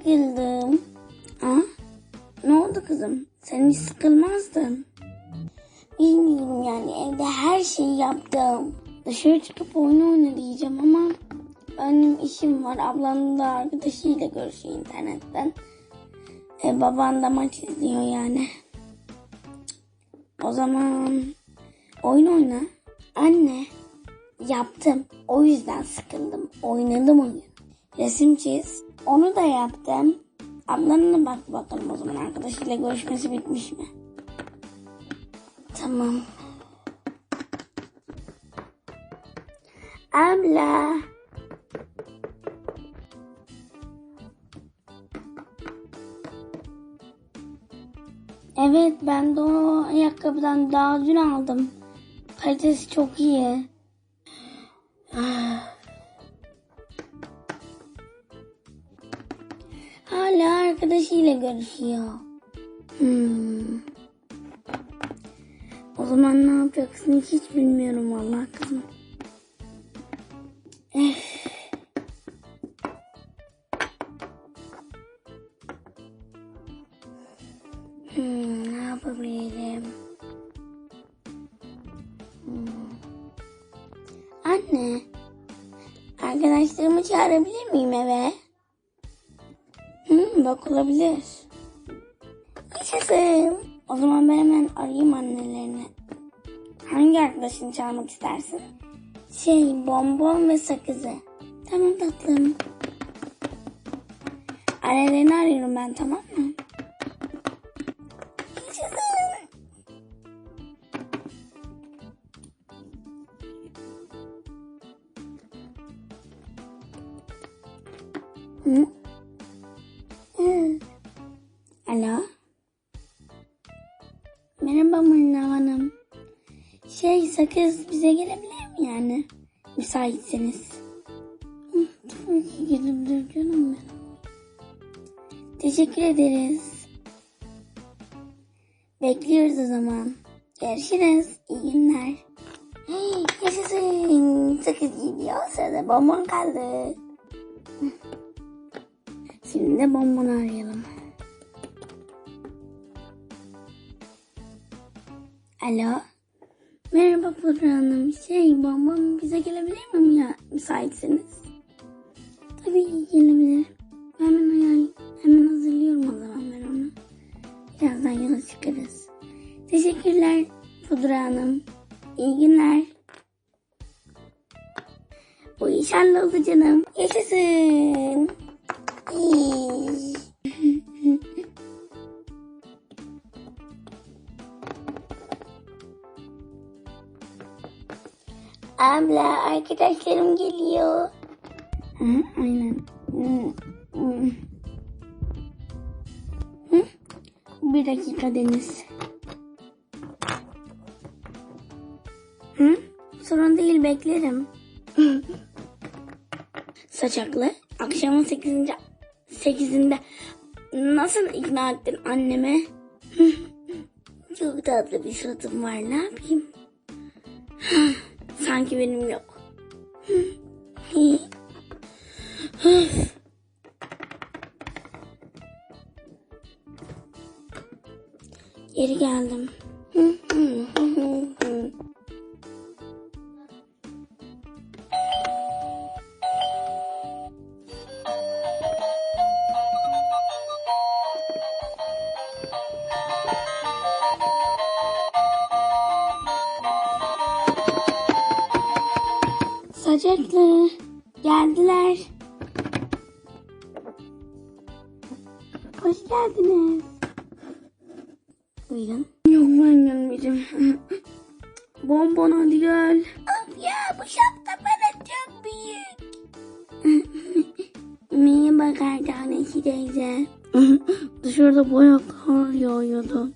sıkıldım. Ha? Ne oldu kızım? Sen hiç sıkılmazdın. Bilmiyorum yani evde her şeyi yaptım. Dışarı çıkıp oyun oyna diyeceğim ama benim işim var. Ablam da arkadaşıyla görüşüyor internetten. E, baban da maç izliyor yani. O zaman oyun oyna. Anne yaptım. O yüzden sıkıldım. Oynadım oyun. Resim çiz. Onu da yaptım. Ablanına bak bakalım o zaman arkadaşıyla görüşmesi bitmiş mi? Tamam. Abla. Evet ben de o ayakkabıdan daha dün aldım. Kalitesi çok iyi. Hala arkadaşıyla görüşüyor. Hmm. O zaman ne yapacaksın hiç bilmiyorum vallahi kızım. Eh. Hmm, ne yapabilirim? Hmm. Anne, arkadaşlarımı çağırabilir miyim eve? Hmm, bak olabilir. Yaşasın. O zaman ben hemen arayayım annelerini. Hangi arkadaşını çağırmak istersin? Şey, bonbon ve sakızı. Tamam tatlım. Annelerini arıyorum ben tamam mı? Alo? Merhaba Mırnav Hanım. Şey sakız bize gelebilir mi yani? Müsaitseniz. Tabii ki gelebilir canım benim. Teşekkür ederiz. Bekliyoruz o zaman. Görüşürüz. İyi günler. Yaşasın. Sakız gidiyor. Sırada bonbon kaldı. Şimdi de bonbonu arayalım. Alo. Merhaba Pudra Hanım. Şey bonbon bize gelebilir mi ya müsaitseniz? Tabii gelebilir. Hemen ayar, hemen hazırlıyorum o zaman ben onu. Birazdan yola çıkarız. Teşekkürler Pudra Hanım. İyi günler. Bu iş halloldu canım. Yaşasın. İyi. Abla arkadaşlarım geliyor. Hı, aynen. Hı? Bir dakika Deniz. Hı? Sorun değil beklerim. Saçaklı akşamın sekizinde, sekizinde nasıl ikna ettin anneme? Çok tatlı bir suratım var ne yapayım? Sanki benim yok. Geri geldim. Sacaklı geldiler. Hoş geldiniz. Buyurun. Yok ben gelmeyeceğim. Bonbon hadi gel. Of ya bu şapka bana çok büyük. Merhaba kardeşi teyze. Dışarıda bayağı kar yağıyordu.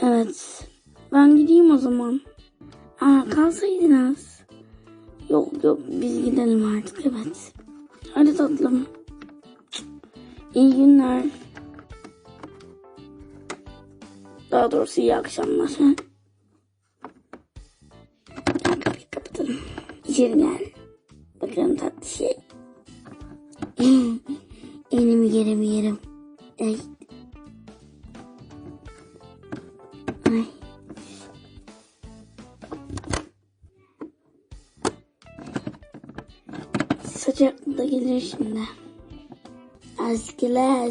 Evet. Ben gideyim o zaman. Aa kalsaydınız. Yok yok biz gidelim artık evet. Hadi tatlım. İyi günler. Daha doğrusu iyi akşamlar. Kapıyı kapatalım. İçeri gel.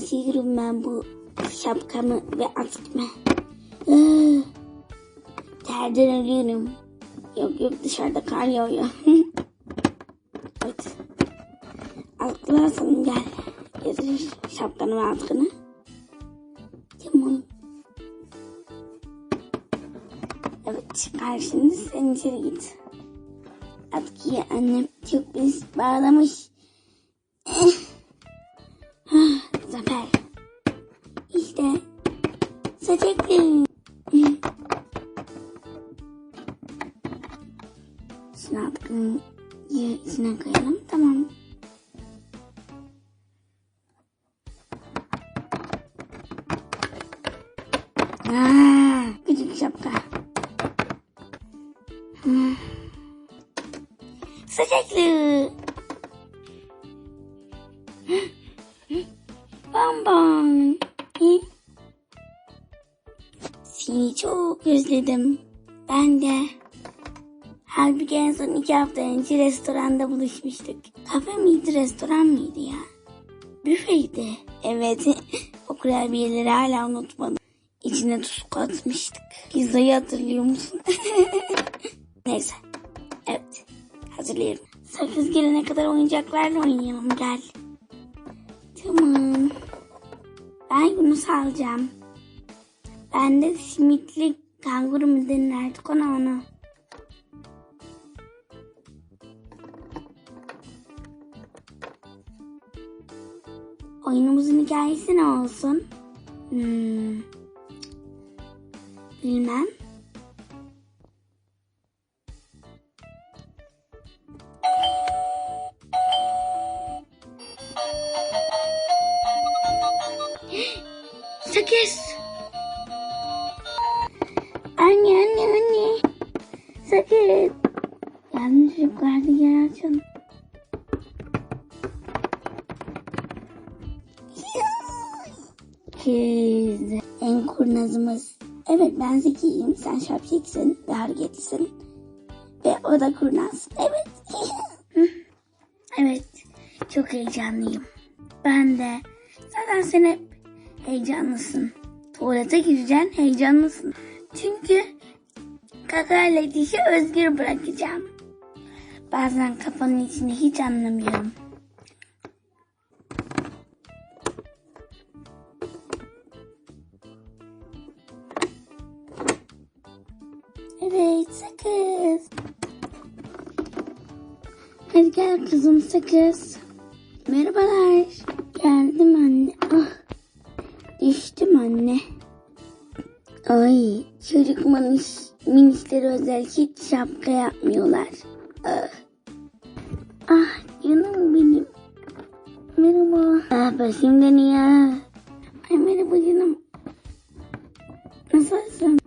Asıyorum ben bu şapkamı ve atkımı. Ah, Terden ölüyorum. Yok yok dışarıda kar yağıyor. evet. Atkıla asalım gel. Getir şapkanı ve atkını. Tamam. Evet çıkar şimdi sen içeri git. Atkıyı annem çok pis bağlamış. Zafer. İşte saçaklarım. Şimdi atkını içine koyalım. Tamam. İki hafta önce restoranda buluşmuştuk. Kafe miydi, restoran mıydı ya? Büfeydi. Evet. o kurabiyeleri hala unutmadım. İçine tuz katmıştık. Pizzayı hatırlıyor musun? Neyse. Evet. Hazırlıyorum. Sakız gelene kadar oyuncaklarla oynayalım gel. Tamam. Ben Yunus alacağım. Ben de simitli kanguru mu denir artık ona ona. Oyunumuzun hikayesi ne olsun? Hmm. Bilmem. Sakız. Anne anne anne. Sakız. Yanlış yukarıda yer açın. Kız. En kurnazımız. Evet ben zekiyim. Sen şapşiksin ve hareketlisin. Ve o da kurnaz. Evet. Evet. Çok heyecanlıyım. Ben de. Zaten sen hep heyecanlısın. Tuvalete gireceksin heyecanlısın. Çünkü kakayla dişi özgür bırakacağım. Bazen kafanın içinde hiç anlamıyorum. Hadi gel kızım sakız. Merhabalar. Geldim anne. Ah. Düştüm anne. Ay çocuk maniş, minişleri özel hiç şapka yapmıyorlar. Ah, ah canım benim. Merhaba. Ah başım dönüyor. Ay merhaba canım. Nasılsın?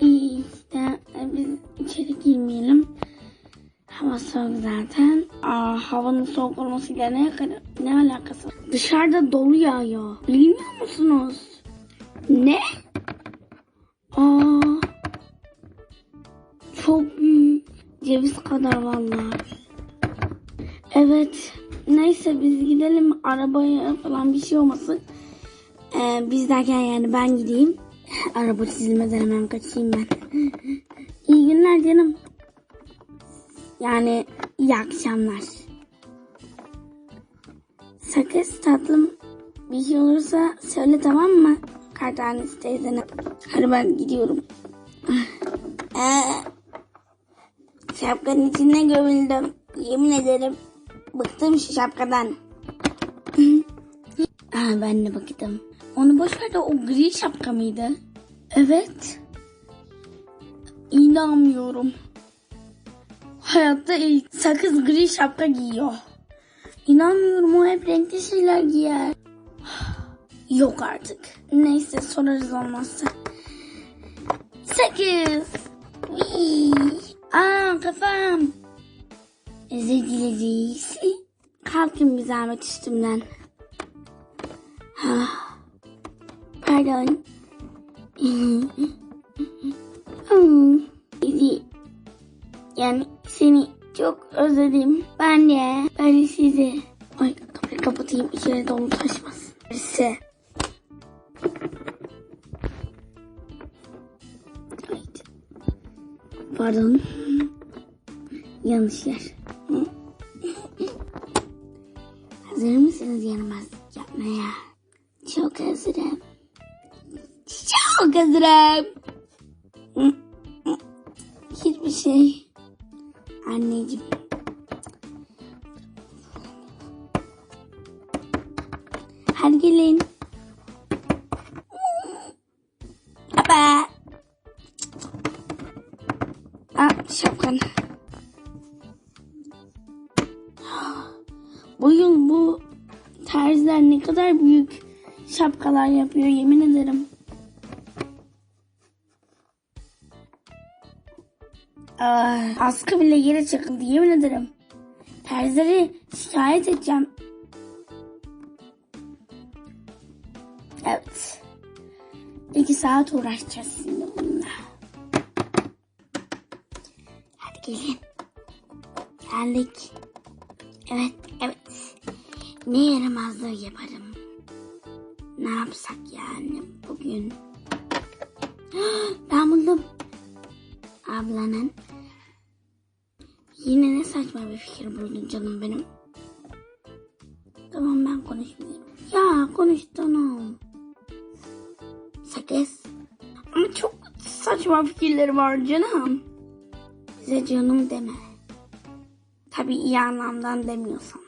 İyi işte biz içeri girmeyelim. Hava soğuk zaten. Aa, havanın soğuk olmasıyla ne, ne alakası? Dışarıda dolu yağıyor. Bilmiyor musunuz? Ne? Aa, çok büyük. Ceviz kadar vallahi. Evet. Neyse biz gidelim. Arabaya falan bir şey olmasın. Ee, biz derken yani ben gideyim. Araba çizilmeden hemen kaçayım ben. İyi günler canım. Yani iyi akşamlar. Sakız tatlım bir şey olursa söyle tamam mı? Kartanesi teyzene. Hadi ben gidiyorum. Ee, şapkanın içine gömüldüm. Yemin ederim bıktım şu şapkadan. Aa, ben de bıktım. Onu boş ver de o gri şapka mıydı? Evet. İnanmıyorum. Hayatta ilk sakız gri şapka giyiyor. İnanmıyorum o hep renkli şeyler giyer. Yok artık. Neyse sorarız olmazsa. Sakız. Uy. Kafam. Özür dileriz. Kalkın bir zahmet üstümden. Ha, Pardon. Hmm, yani seni çok özledim. Ben de ben sizi. Ay kapıyı kapatayım içeri dolu taşmasın. Ay, Pardon. Yanlış yer. Hazır mısınız yaramazlık yapmaya? Çok hazırım. Çok hazırım. Hiçbir şey. Anneciğim. Hadi gelin. Baba. Aa, şapkan. Bu yıl bu terziler ne kadar büyük şapkalar yapıyor yemin ederim. Askı bile yere çakıldı yemin ederim. Terzileri şikayet edeceğim. Evet. İki saat uğraşacağız şimdi bununla. Hadi gelin. Geldik. Evet, evet. Ne yaramazlığı yaparım. Ne yapsak yani bugün? Ben buldum. Ablanın. Yine ne saçma bir fikir buldun canım benim. Tamam ben konuşmuyorum. Ya konuş canım. Sakız. Ama çok saçma fikirleri var canım. Bize canım deme. Tabii iyi anlamdan demiyorsan.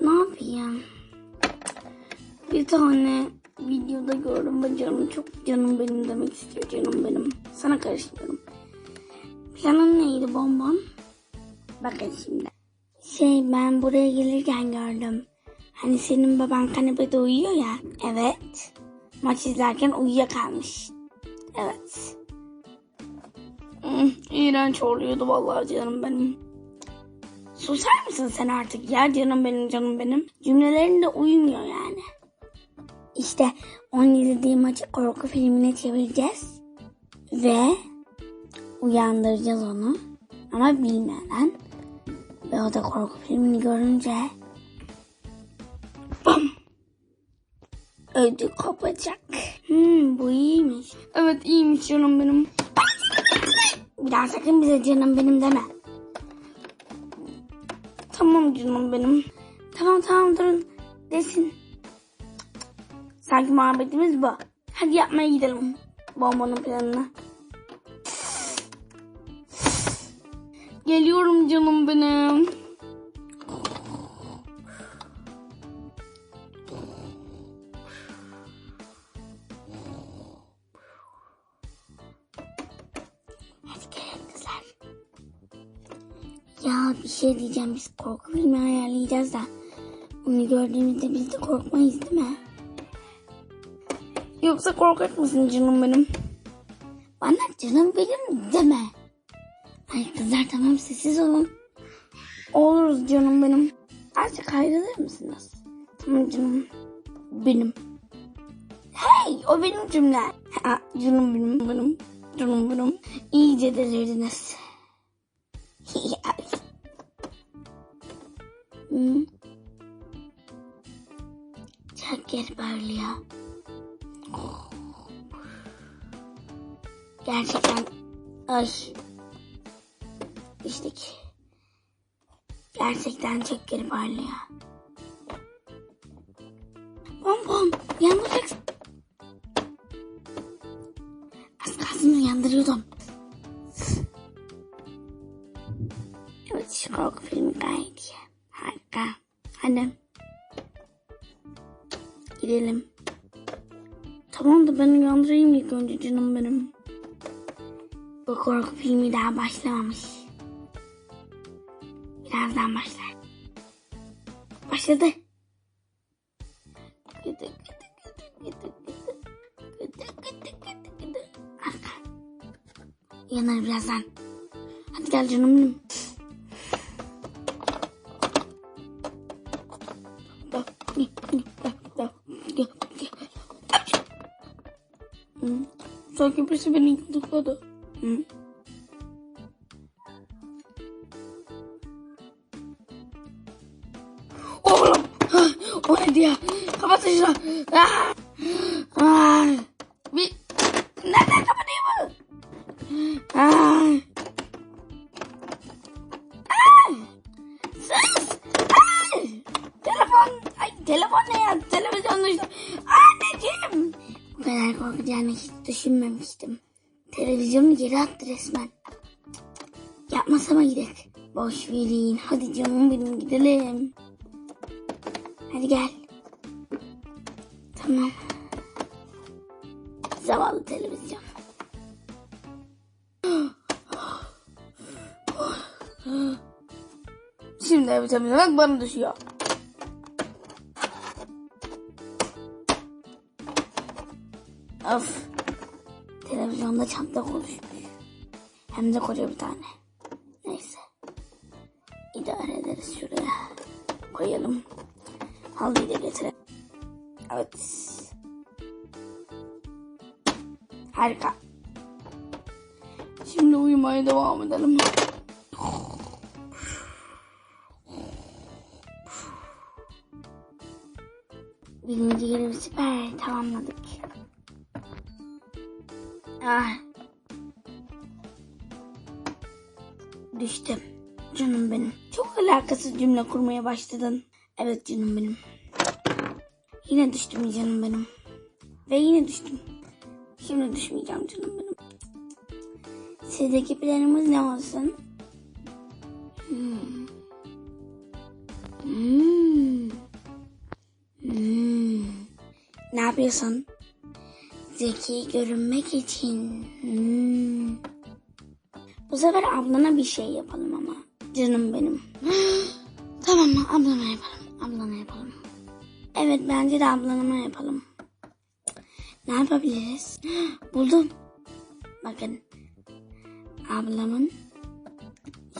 Ne yapayım? Bir tane videoda gördüm ve canım çok canım benim demek istiyor canım benim. Sana karışmıyorum. Planın neydi bonbon? Bakın şimdi. Şey ben buraya gelirken gördüm. Hani senin baban kanepede uyuyor ya. Evet. Maç izlerken uyuyakalmış. Evet. Hmm, iğrenç oluyordu vallahi canım benim. Susar mısın sen artık ya canım benim canım benim. Cümlelerinde uymuyor yani. İşte onun izlediği maçı korku filmine çevireceğiz. Ve uyandıracağız onu. Ama bilmeden. Ve o da korku filmini görünce bam ödü kopacak. Hmm, bu iyiymiş. Evet iyiymiş canım benim. Bir daha sakın bize canım benim deme. Tamam canım benim. Tamam tamam durun desin. Sanki muhabbetimiz bu. Hadi yapmaya gidelim. Bombanın planına. Geliyorum canım benim. Hadi gelin kızlar. Ya bir şey diyeceğim biz korku filmi ayarlayacağız da. Onu gördüğümüzde biz de korkmayız değil mi? Yoksa korkak mısın canım benim? Bana canım benim deme. Sessiz olun. Oluruz canım benim. Azıcık ayrılır mısınız? Tamam canım. Benim. Hey o benim cümle. Ha, canım benim benim. Canım benim. İyice delirdiniz. Hı. Çok geri parlıyor. Gerçekten ay içtik. Gerçekten çok geri parlıyor. Bom bom yandıracaksın. Az kalsın uyandırıyordum. Evet şu korku filmi gayet iyi. Harika. Hadi. Gidelim. Tamam da ben uyandırayım ilk önce canım benim. Bu korku filmi daha başlamamış. başladı. Gıdı gıdı gıdı gıdı gıdı. Gıdı gıdı gıdı gıdı. Yanar birazdan. Hadi gel canım benim. Sanki birisi beni yutladı. Hı? Neydi ya? Kapatın şunu. Ah. Ah. Bir... Nereden kapatayım bunu? Ah. Ah. Sus. Ah. Telefon. Ay telefon ne ya? Televizyon düştü. Anneciğim. Bu kadar korkacağını hiç düşünmemiştim. Televizyonu geri attı resmen. Yapmasama gidelim. Boş verin. Hadi canım benim gidelim. Hadi gel. Tamam. Zavallı televizyon. Şimdi evi temizlemek bana düşüyor. Of. Televizyonda çatlak oluşmuş. Hem de koca bir tane. Halıyı da getirelim. Evet. Harika. Şimdi uyumaya devam edelim. Birinci görevi süper tamamladık. Ah. Düştüm. Canım benim. Çok alakasız cümle kurmaya başladın. Evet canım benim. Yine düştüm canım benim. Ve yine düştüm. Şimdi düşmeyeceğim canım benim. Sizdeki planımız ne olsun? Hmm. Hmm. Hmm. Ne yapıyorsun? Zeki görünmek için. Hmm. Bu sefer ablana bir şey yapalım ama. Canım benim. tamam mı? Ablana yapalım. Evet bence de ablanıma yapalım. Ne yapabiliriz? Buldum. Bakın. Ablamın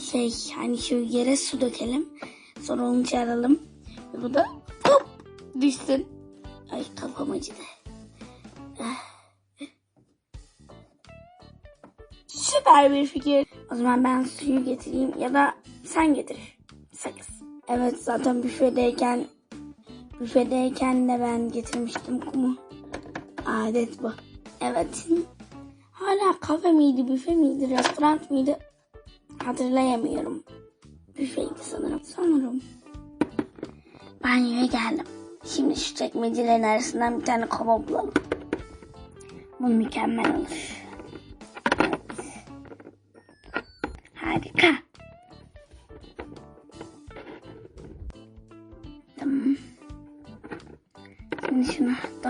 şey hani şu yere su dökelim. Sonra onu çağıralım. Ve bu da hop düşsün. Ay kafam acıdı. Süper bir fikir. O zaman ben suyu getireyim ya da sen getir. Sakız. Evet zaten büfedeyken büfedeyken de ben getirmiştim kumu. Adet bu. Evet. Hala kafe miydi, büfe miydi, restoran mıydı? Hatırlayamıyorum. Büfeydi sanırım. Sanırım. Banyoya geldim. Şimdi şu çekmecelerin arasından bir tane kova bulalım. Bu mükemmel olur.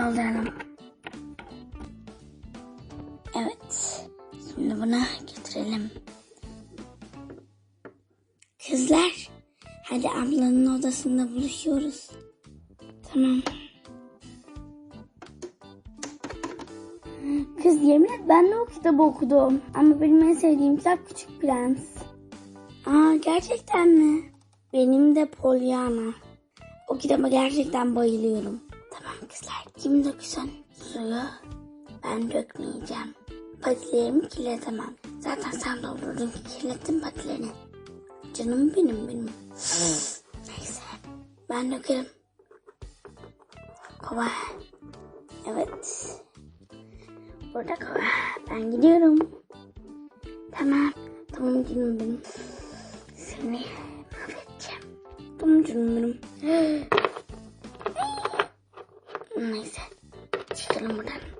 Şunu dolduralım. Evet. Şimdi bunu getirelim. Kızlar. Hadi ablanın odasında buluşuyoruz. Tamam. Kız yemin et ben de o kitabı okudum. Ama benim en sevdiğim kitap Küçük Prens. Aa gerçekten mi? Benim de Pollyanna. O kitaba gerçekten bayılıyorum. Kim döksün? Suyu ben dökmeyeceğim. Patilerimi kirletemem. Zaten sen doldurdun ki kirlettin patilerini. Canım benim benim. Neyse ben dökerim. Kova. Evet. Burada kova. Ben gidiyorum. Tamam. Tamam canım benim. Seni mahvedeceğim. Tamam canım benim. Neyse. Çıkalım buradan.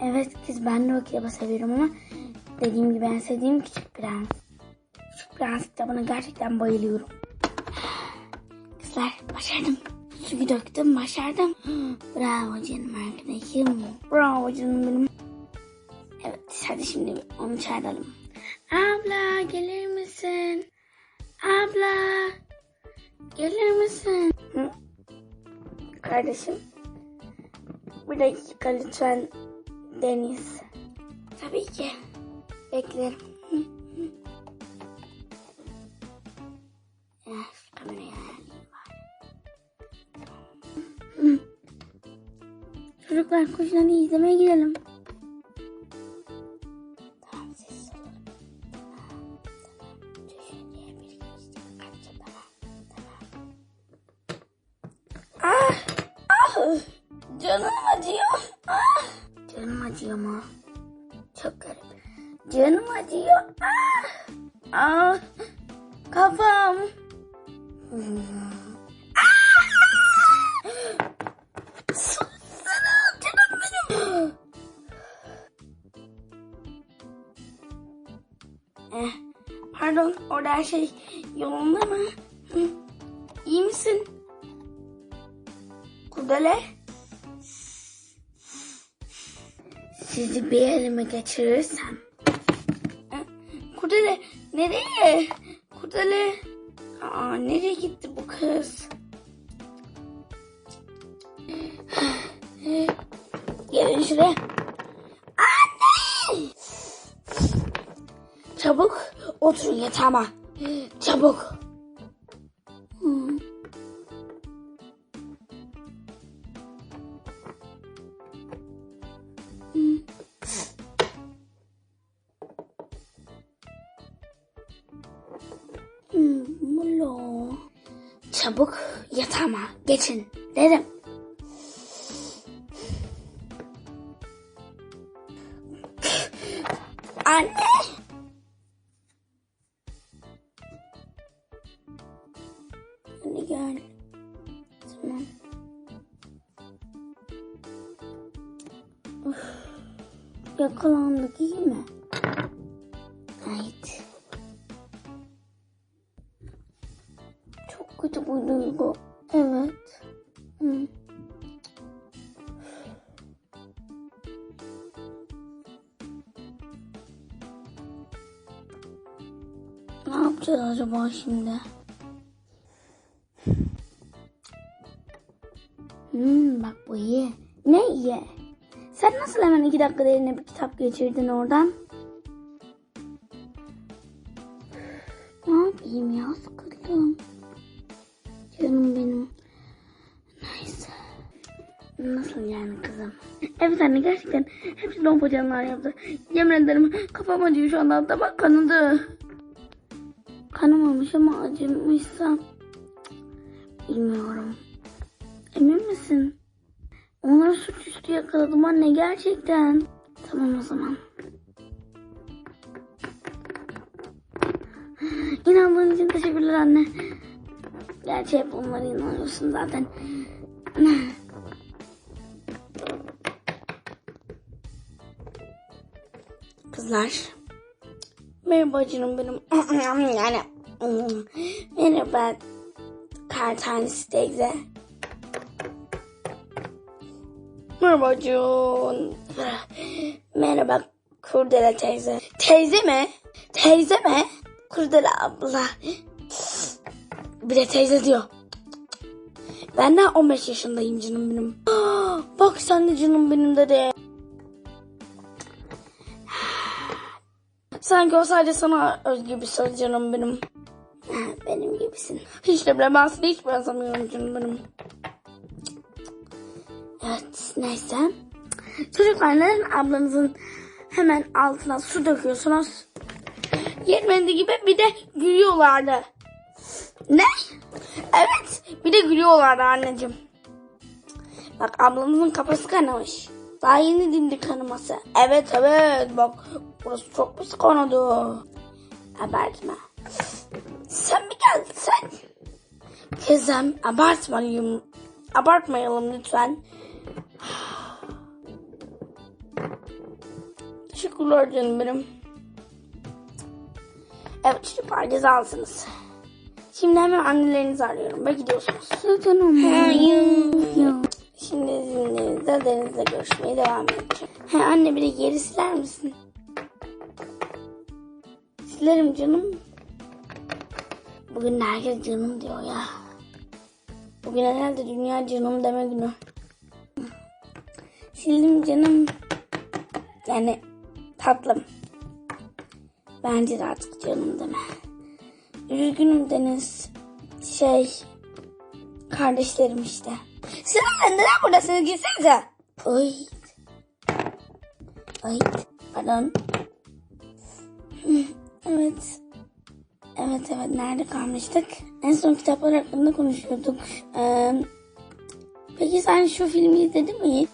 Evet kız ben de o kitabı seviyorum ama dediğim gibi en sevdiğim Küçük Prens. Küçük Prens kitabına gerçekten bayılıyorum. Kızlar başardım. Suyu döktüm başardım. Bravo canım arkadaşım. Bravo canım benim. Evet hadi şimdi onu çağıralım. Abla gelir misin? Abla gelir misin? Hı? Kardeşim bir dakika lütfen Deniz. Tabii ki. Beklerim. Çocuklar hadi izlemeye gidelim. Kudele? Sizi bir elime geçirirsem. Kudele nereye? Kudele. Aa, nereye gitti bu kız? Gelin şuraya. Anne! Çabuk oturun yatağıma. Çabuk. Anne. Hadi gel. Tamam. Uf. Yakalandık iyi mi? Acaba şimdi? Hmm, bak bu iyi. Ne iyi? Sen nasıl hemen iki dakikada eline bir kitap geçirdin oradan? Ne yapayım ya sıkıldım. Canım benim. Neyse. Nasıl yani kızım? Evet anne gerçekten hepsi canlar yaptı. Yemin ederim kafam acıyor şu anda. Bak kanadı. Kanamamış ama acımışsa. Bilmiyorum. Emin misin? Onları suçüstü yakaladım anne gerçekten. Tamam o zaman. İnandığın için teşekkürler anne. Gerçi hep onlara inanıyorsun zaten. Kızlar. Merhaba canım benim. yani merhaba kar tanesi teyze. Merhaba Cun. Merhaba Kurdele teyze. Teyze mi? Teyze mi? Kurdele abla. Bir de teyze diyor. Ben daha 15 yaşındayım canım benim. Bak sen de canım benim dedi. Sanki o sadece sana özgü bir söz canım benim. Benim gibisin. Hiç de bile ben seni hiç benzemiyorum canım benim. Evet neyse. Çocuklar neden ablanızın hemen altına su döküyorsunuz? Yetmedi gibi bir de gülüyorlardı. Ne? Evet bir de gülüyorlardı anneciğim. Bak ablamızın kafası kanamış. Daha yeni dindi kanaması. Evet evet bak burası çok pis kanadı. Abartma. Sen mi geldin sen? Kızım abartmayalım. Abartmayalım lütfen. Teşekkürler canım benim. Evet çocuklar cezalısınız. Şimdi hemen annelerinizi arıyorum ve gidiyorsunuz. Sakın ama. Hayır. Şimdi izinlerinizle Deniz'le görüşmeye devam edeceğim. He anne bir de yeri siler misin? Silerim canım. Bugün herkes canım diyor ya. Bugün herhalde dünya canım deme günü. Sildim canım. Yani tatlım. Bence de artık canım deme. Üzgünüm Deniz. Şey... Kardeşlerim işte. Siz neden buradasınız? Gitsenize. Oy. Ay. Pardon. Evet. Evet evet nerede kalmıştık? En son kitaplar hakkında konuşuyorduk. Ee, peki sen şu filmi izledin mi?